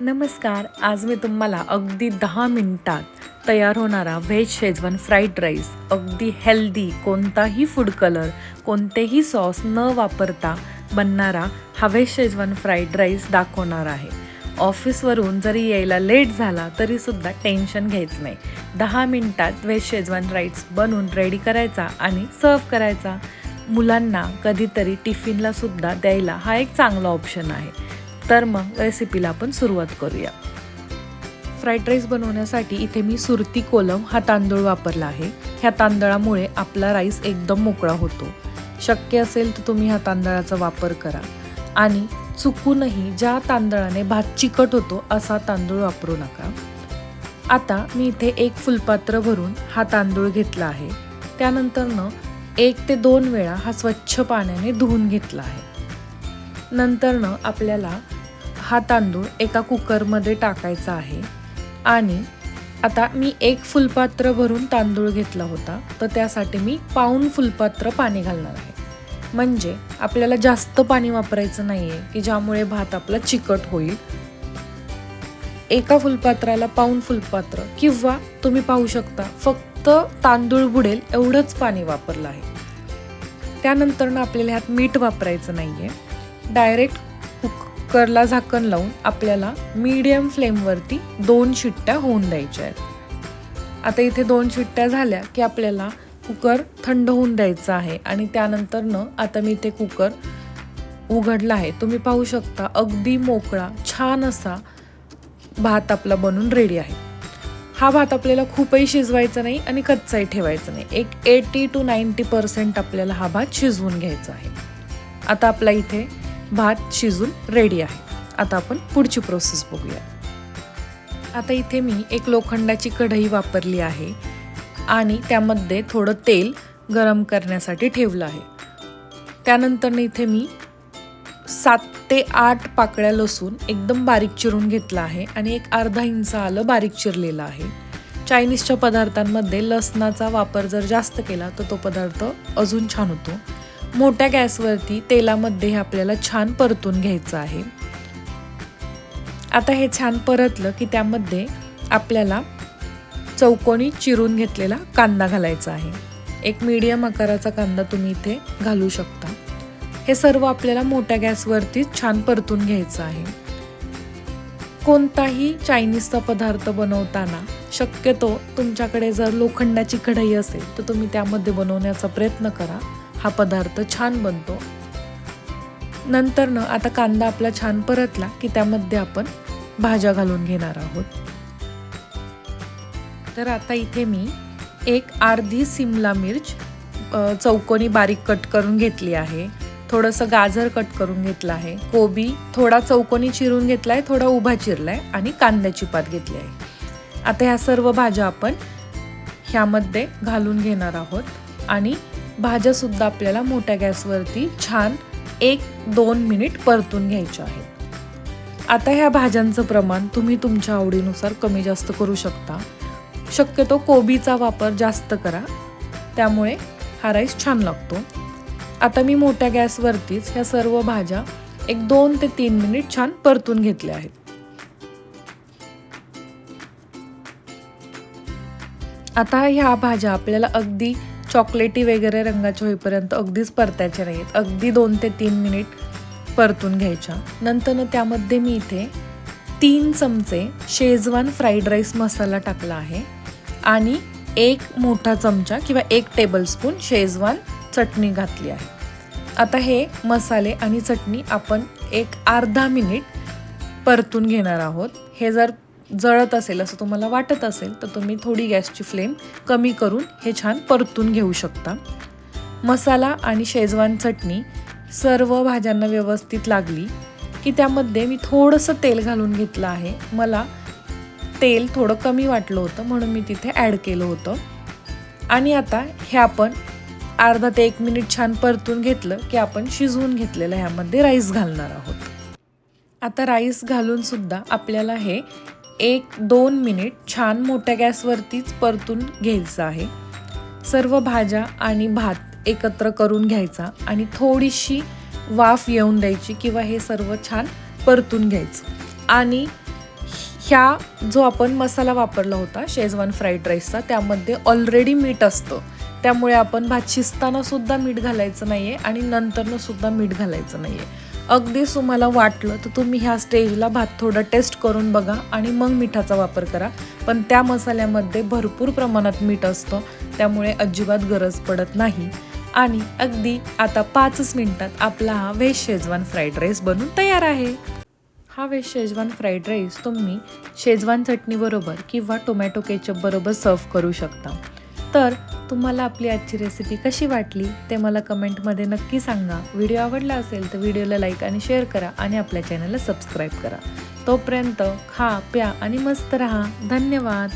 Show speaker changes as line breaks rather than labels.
नमस्कार आज मी तुम्हाला अगदी दहा मिनिटात तयार होणारा व्हेज शेजवान फ्राईड राईस अगदी हेल्दी कोणताही फूड कलर कोणतेही सॉस न वापरता बनणारा हा व्हेज शेजवान फ्राईड राईस दाखवणार आहे. ऑफिसवरून जरी यायला लेट झाला तरीसुद्धा टेन्शन घ्यायचं नाही. दहा मिनटात व्हेज शेजवान राईस बनवून रेडी करायचा आणि सर्व करायचा. मुलांना कधीतरी टिफिनलासुद्धा द्यायला हा एक चांगला ऑप्शन आहे. तर मग रेसिपीला आपण सुरुवात करूया. फ्राईड राईस बनवण्यासाठी इथे मी सुरती कोलम हा तांदूळ वापरला आहे. ह्या तांदळामुळे आपला राईस एकदम मोकळा होतो. शक्य असेल तर तुम्ही ह्या तांदळाचा वापर करा. आणि चुकूनही ज्या तांदळाने भात चिकट होतो असा तांदूळ वापरू नका. आता मी इथे एक फुलपात्र भरून हा तांदूळ घेतला आहे. त्यानंतरनं एक ते दोन वेळा हा स्वच्छ पाण्याने धुवून घेतला आहे. नंतरनं आपल्याला हा तांदूळ एका कुकरमध्ये टाकायचा आहे. आणि आता मी एक फुलपात्र भरून तांदूळ घेतला होता. तर त्यासाठी मी पाऊन फुलपात्र पाणी घालणार आहे. म्हणजे आपल्याला जास्त पाणी वापरायचं नाही आहे की ज्यामुळे भात आपला चिकट होईल. एका फुलपात्राला पाऊन फुलपात्र किंवा तुम्ही पाहू शकता फक्त तांदूळ बुडेल एवढंच पाणी वापरलं आहे. त्यानंतरनं आपल्याला ह्यात मीठ वापरायचं नाही आहे डायरेक्ट कुकरला झाकण लावून आपल्याला मीडियम फ्लेमवरती दोन शिट्ट्या होऊन द्यायच्या आहेत. आता इथे दोन शिट्ट्या झाल्या की आपल्याला कुकर थंड होऊन द्यायचं आहे आणि त्यानंतरनं आता मी इथे कुकर उघडला आहे. तुम्ही पाहू शकता अगदी मोकळा छान असा भात आपला बनून रेडी आहे. हा भात आपल्याला खूपही शिजवायचा नाही आणि कच्चाही ठेवायचा नाही. एक एटी टू नाईंटी पर्सेंट आपल्याला हा भात शिजवून घ्यायचा आहे. आता आपला इथे भात शिजून रेडी आहे. आता आपण पुढची प्रोसेस बघूया. आता इथे मी एक लोखंडाची कढई वापरली आहे आणि त्यामध्ये थोडं तेल गरम करण्यासाठी ठेवलं आहे. त्यानंतर इथे मी सात ते आठ पाकळ्या लसूण एकदम बारीक चिरून घेतला आहे आणि एक अर्धा इंच आलं बारीक चिरलेलं आहे. चायनीजच्या पदार्थांमध्ये लसणाचा वापर जर जास्त केला तर तो पदार्थ अजून छान होतो. मोठ्या गॅसवरती तेलामध्ये हे आपल्याला छान परतून घ्यायचं आहे. आता हे छान परतलं की त्यामध्ये आपल्याला चौकोनी चिरून घेतलेला कांदा घालायचा आहे. एक मीडियम आकाराचा कांदा तुम्ही इथे घालू शकता. हे सर्व आपल्याला मोठ्या गॅसवरती छान परतून घ्यायचं आहे. कोणताही चायनीजचा पदार्थ बनवताना शक्यतो तुमच्याकडे जर लोखंडाची कढई असेल तर तुम्ही त्यामध्ये बनवण्याचा प्रयत्न करा. हा पदार्थ छान बनतो. नंतरनं आता कांदा आपला छान परतला की त्यामध्ये आपण भाज्या घालून घेणार आहोत. तर आता इथे मी एक अर्धी सिमला मिर्च चौकोनी बारीक कट करून घेतली आहे. थोडंसं गाजर कट करून घेतलं आहे. कोबी थोडा चौकोनी चिरून घेतला आहे थोडा उभा चिरला आहे आणि कांद्याची पात घेतली आहे. आता ह्या सर्व भाज्या आपण ह्यामध्ये घालून घेणार आहोत आणि भाज्यासुद्धा आपल्याला मोठ्या गॅसवरती छान एक दोन मिनिट परतून घ्यायच्या आहेत. आता ह्या भाज्यांचं प्रमाण तुम्ही तुमच्या आवडीनुसार कमी जास्त करू शकता. शक्यतो कोबीचा वापर जास्त करा. त्यामुळे हा राईस छान लागतो. आता मी मोठ्या गॅसवरतीच ह्या सर्व भाज्या एक दोन ते तीन मिनिट छान परतून घेतल्या आहेत. आता ह्या भाज्या आपल्याला अगदी चॉकलेटी वगैरे रंगाच्या होईपर्यंत अगदीच परतायच्या नाहीत. अगदी दोन ते तीन मिनिट परतून घ्यायच्या. नंतर त्यामध्ये मी इथे तीन चमचे शेजवान फ्राईड राईस मसाला टाकला आहे आणि एक मोठा चमचा किंवा एक टेबलस्पून शेजवान चटणी घातली आहे. आता हे मसाले आणि चटणी आपण एक अर्धा मिनिट परतून घेणार आहोत. हे जर जळत असेल असं तुम्हाला वाटत असेल तर तुम्ही थोडी गॅसची फ्लेम कमी करून हे छान परतून घेऊ शकता. मसाला आणि शेजवान चटणी सर्व भाज्यांना व्यवस्थित लागली की त्यामध्ये मी थोडंसं तेल घालून घेतलं आहे. मला तेल थोडं कमी वाटलं होतं म्हणून मी तिथे ॲड केलं होतं. आणि आता हे आपण अर्धा ते एक मिनिट छान परतून घेतलं की आपण शिजवून घेतलेलं ह्यामध्ये राईस घालणार आहोत. आता राईस घालूनसुद्धा आपल्याला हे एक दोन मिनिट छान मोठ्या गॅसवरतीच परतून घ्यायचं आहे. सर्व भाज्या आणि भात एकत्र करून घ्यायचा आणि थोडीशी वाफ येऊन द्यायची किंवा हे सर्व छान परतून घ्यायचं. आणि ह्या जो आपण मसाला वापरला होता शेजवान फ्राईड राईसचा त्यामध्ये ऑलरेडी मीठ असतं. त्यामुळे आपण भात शिजतानासुद्धा मीठ घालायचं नाही आहे आणि नंतरनंसुद्धा मीठ घालायचं नाही आहे अगदीच तुम्हाला वाटलं तर तुम्ही ह्या स्टेजला भात थोडं टेस्ट करून बघा आणि मग मिठाचा वापर करा. पण त्या मसाल्यामध्ये भरपूर प्रमाणात मीठ असतं त्यामुळे अजिबात गरज पडत नाही. आणि अगदी आता पाचच मिनटात आपला हा व्हेज शेजवान फ्राईड राईस बनून तयार आहे. हा व्हेज शेजवान फ्राईड राईस तुम्ही शेजवान चटणीबरोबर किंवा टोमॅटो केचप बरोबर सर्व करू शकता. तर तुम्हाला आपली आजची रेसिपी कशी वाटली ते मला कमेंटमध्ये नक्की सांगा. व्हिडिओ आवडला असेल तर व्हिडिओला लाईक आणि शेअर करा आणि आपल्या चॅनलला सबस्क्राईब करा. तोपर्यंत खा प्या आणि मस्त रहा. धन्यवाद.